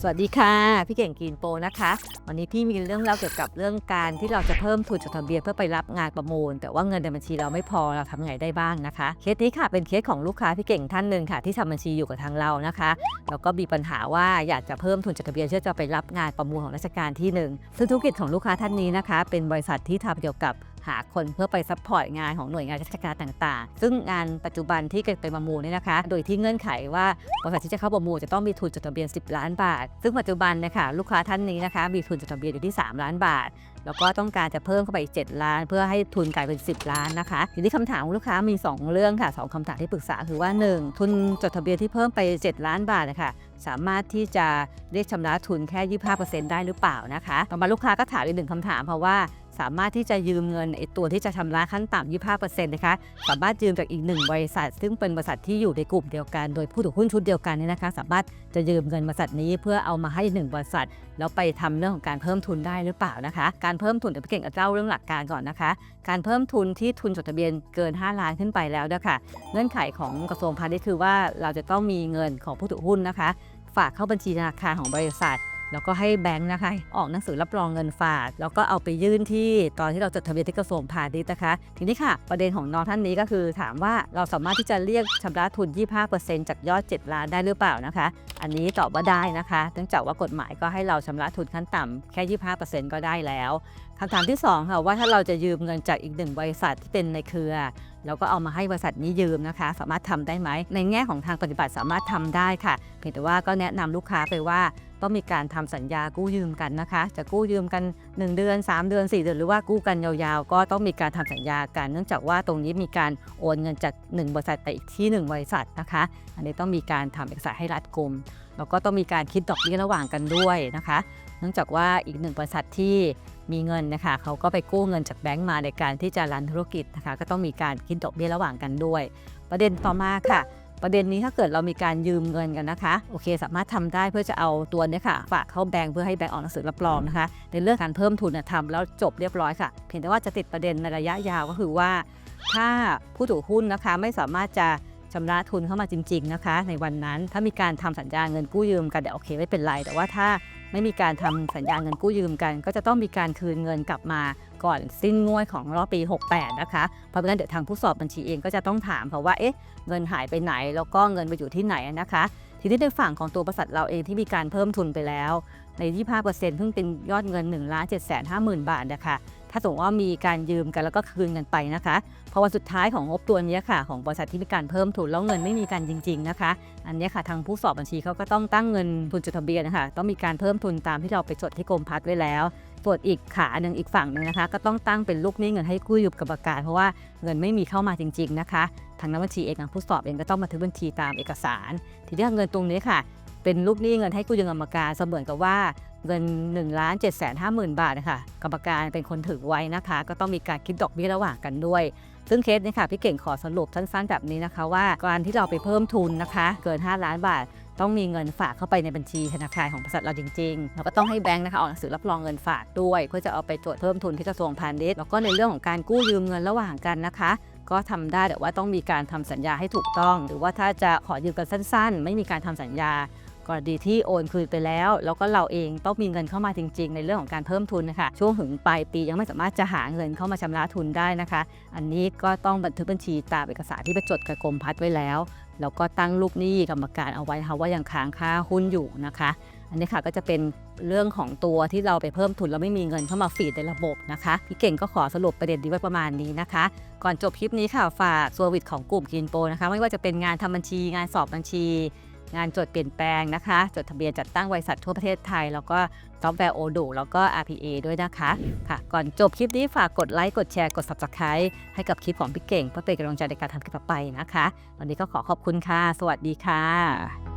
สวัสดีค่ะ พี่เก่งกินโปนะคะ วันนี้พี่มีเรื่องเล่าเกี่ยวกับเรื่องการที่เราจะเพิ่มทุนจดทะเบียนเพื่อไปรับงานประมูล แต่ว่าเงินในบัญชีเราไม่พอเราทำไงได้บ้างนะคะ เคสนี้ค่ะเป็นเคสของลูกค้าพี่เก่งท่านหนึ่งค่ะ ที่ทำบัญชีอยู่กับทางเรานะคะแล้วก็มีปัญหาว่าอยากจะเพิ่มทุนจดทะเบียนเพื่อจะไปรับงานประมูลของราชการที่หนึ่งซึ่งธุรกิจของลูกค้าท่านนี้นะคะ เป็นบริษัทที่ทำเกี่ยวกับ หาคนเพื่อไปซัพพอร์ตงานของหน่วยงานราชการต่างๆ ซึ่งงานปัจจุบันที่เกิดไปประมูลเนี่ยนะคะ โดยที่เงื่อนไขว่าบริษัทที่จะเข้าประมูลจะต้องมีทุนจดทะเบียน 10 ล้านบาท ซึ่งปัจจุบันนะคะลูกค้าท่านนี้นะคะ มีทุนจดทะเบียนอยู่ที่ 3 ล้านบาท แล้วก็ต้องการจะเพิ่มเข้าไปอีก 7 ล้าน เพื่อให้ทุนกลายเป็น 10 ล้านนะคะทีนี้คำถามของลูกค้ามี 2 เรื่องค่ะ 2คำถามที่ปรึกษาคือว่า 1 ทุนจดทะเบียนที่เพิ่มไป 7 ล้านบาทนะคะสามารถที่จะเรียกชำระทุนแค่ 25%ได้หรือเปล่านะคะต่อมาลูกค้าก็ถามอีกหนึ่งคำถามเพราะว่า สามารถที่จะยืมเงินไอตัวที่จะชำระขั้นต่ำ25%นะคะสามารถยืมจากอีกหนึ่งบริษัท ซึ่งเป็นบริษัทที่อยู่ในกลุ่มเดียวกัน โดยผู้ถือหุ้นชุดเดียวกันเนี่ยนะคะ สามารถจะยืมเงินบริษัทนี้เพื่อเอามาให้หนึ่งบริษัทแล้วไปทำเรื่องของการเพิ่มทุนได้หรือเปล่านะคะ การเพิ่มทุนเดี๋ยวพี่เก่งจะเล่าเรื่องหลักการก่อนนะคะ การเพิ่มทุนที่ทุนจดทะเบียนเกิน 5 ล้านขึ้นไปแล้วนะคะเงื่อนไขของกระทรวงพาณิชย์คือว่าเราจะต้องมีเงินของผู้ถือหุ้นนะคะ ฝากเข้าบัญชีธนาคารของบริษัท แล้วก็ให้แบงค์นะคะออกหนังสือรับรองเงินฝากแล้วก็เอาไปยื่นที่ตอนที่เราจดทะเบียนที่กระทรวงพาณิชย์นะคะ ทีนี้ค่ะ ประเด็นของน้องท่านนี้ก็คือ ถามว่าเราสามารถที่จะเรียกชำระทุน 25%จากยอด 7 ล้านได้หรือเปล่านะคะ อันนี้ตอบว่าได้นะคะเนื่องจากว่ากฎหมายก็ให้เราชำระทุนขั้นต่ำแค่ 25%ก็ได้แล้วคำถามที่สองค่ะว่าถ้าเราจะยืมเงินจากอีกหนึ่งบริษัทที่เป็นในเครือแล้วก็เอามาให้บริษัทนี้ยืมนะคะ สามารถทำได้ไหม ในแง่ของทางปฏิบัติสามารถทำได้ค่ะ เพียงแต่ว่าก็แนะนำลูกค้าไปว่าต้องมีการทำสัญญากู้ยืมกันนะคะ จะกู้ยืมกัน 1 เดือน 3 เดือน 4 เดือนหรือว่ากู้กันยาวๆ ก็ต้องมีการทำสัญญากันเนื่องจากว่าตรงนี้มีการโอนเงินจาก 1 บริษัทไปอีกที่ 1 บริษัทนะคะ อันนี้ต้องมีการทำเอกสารให้รัดกุมแล้วก็ต้องมีการคิดดอกเบี้ยระหว่างกันด้วยนะคะ เนื่องจากว่าอีกหนึ่งบริษัทที่มีเงินนะคะเขาก็ไปกู้เงินจากแบงก์มาในการที่จะรันธุรกิจนะคะก็ต้องมีการคิดดอกเบี้ยระหว่างกันด้วย ประเด็นต่อมาค่ะ ประเด็นนี้ถ้าเกิดเรามีการยืมเงินกันนะคะโอเค สามารถทำได้เพื่อจะเอาตัวเนี้ค่ะ ฝากเข้าแบงก์เพื่อให้แบงก์ออกหนังสือรับรองนะคะในเรื่องการเพิ่มทุนนะทำแล้วจบเรียบร้อยค่ะ เพียงแต่ว่าจะติดประเด็นในระยะยาวก็คือว่า ถ้าผู้ถือหุ้นนะคะไม่สามารถจะชำระทุนเข้ามาจริง ๆนะคะ ในวันนั้นถ้ามีการทำสัญญาเงินกู้ยืมกันเดี๋ยวโอเคไม่เป็นไร แต่ว่าถ้า ไม่มีการทำสัญญาเงินกู้ยืมกัน ก็จะต้องมีการคืนเงินกลับมาก่อนสิ้นงวดของรอบปี 68 นะคะ เพราะฉะนั้นเดี๋ยวทางผู้สอบบัญชีเองก็จะต้องถามเขาว่าเอ๊ะเงินหายไปไหน แล้วก็เงินไปอยู่ที่ไหนนะคะ ทีนี้ในฝั่งของตัวบริษัทเราเองที่มีการเพิ่มทุนไปแล้ว ใน 25%ซึ่งเป็นยอดเงิน1ล้าน7 5 0 0 0 0 บาทนะคะ ถ้าสมมติว่ามีการยืมกันแล้วก็คืนกันไปนะคะพอวันสุดท้ายของงบตัวนี้ค่ะ ของบริษัทที่มีการเพิ่มทุนแล้วเงินไม่มีการจริง ๆนะคะ อันนี้ค่ะทางผู้สอบบัญชีเขาก็ต้องตั้งเงินทุนจดทะเบียนนะคะต้องมีการเพิ่มทุนตามที่เราไปจดที่กรมพัฒน์ไว้แล้วส่วนอีกขาหนึ่งอีกฝั่งหนึ่งนะคะ ก็ต้องตั้งเป็นลูกหนี้เงินให้กู้ยืมกับประกันเพราะว่าเงินไม่มีเข้ามาจริง ๆนะคะทางนักบัญชีเองทางผู้สอบเองก็ต้องบันทึกบัญชีตามเอกสาร ทีนี้เงินตรงนี้ค่ะ เป็นลูกหนี้เงินให้กู้ยืมกรรมการเสมือนกับว่า เงิน1ล้าน7 5 0 0 0 0บาทนะคะกรรมการเป็นคนถือไว้นะคะ ก็ต้องมีการคิดดอกเบี้ยระหว่างกันด้วย ซึ่งเคสนี้ค่ะพี่เก่งขอสรุปสั้นๆแบบนี้นะคะ ว่าการที่เราไปเพิ่มทุนนะคะ เกิน 5 ล้านบาท ต้องมีเงินฝากเข้าไปในบัญชีธนาคารของบริษัทเราจริงๆแล้วก็ต้องให้แบงค์นะคะออกหนังสือรับรองเงินฝากด้วย เพื่อจะเอาไปตรวจเพิ่มทุนที่กระทรวงพาณิชย์แล้วก็ในเรื่องของการกู้ยืมเงินระหว่างกันนะคะก็ทำได้แต่ว่าต้องมีการทำสัญญาให้ถูกต้อง หรือว่าถ้าจะขอยืมกันสั้น ๆ ไม่มีการทำสัญญา กรณีที่โอนคืนไปแล้ว แล้วก็เราเองต้องมีเงินเข้ามาจริง ๆ ในเรื่องของการเพิ่มทุนนะคะช่วงถึงปลายปียังไม่สามารถจะหาเงินเข้ามาชำระทุนได้นะคะ อันนี้ก็ต้องบันทึกบัญชีตามเอกสารที่ไปจดกับกรมพัฒน์ไว้แล้วแล้วก็ตั้งลูกหนี้กรรมการเอาไว้ค่ะว่ายังค้างค่าหุ้นอยู่นะคะ อันนี้ค่ะก็จะเป็นเรื่องของตัวที่เราไปเพิ่มทุนแล้วไม่มีเงินเข้ามาฟีดในระบบนะคะ พี่เก่งก็ขอสรุปประเด็นนี้ไว้ประมาณนี้นะคะ ก่อนจบคลิปนี้ค่ะฝากสวิตของกลุ่มกินโปนะคะ ไม่ว่าจะเป็นงานทำบัญชีงานสอบบัญชี งานจดเปลี่ยนแปลงนะคะ จดทะเบียนจัดตั้งบริษัททั่วประเทศไทย แล้วก็ซอฟต์แวร์โอดูแล้วก็ RPA ด้วยนะคะค่ะ ก่อนจบคลิปนี้ฝากกดไลค์ กดแชร์ กด Subscribe ให้กับคลิปของพี่เก่ง เพื่อเป็นกำลังใจในการทำคลิปต่อไปนะคะ วันนี้ก็ขอขอบคุณค่ะ สวัสดีค่ะ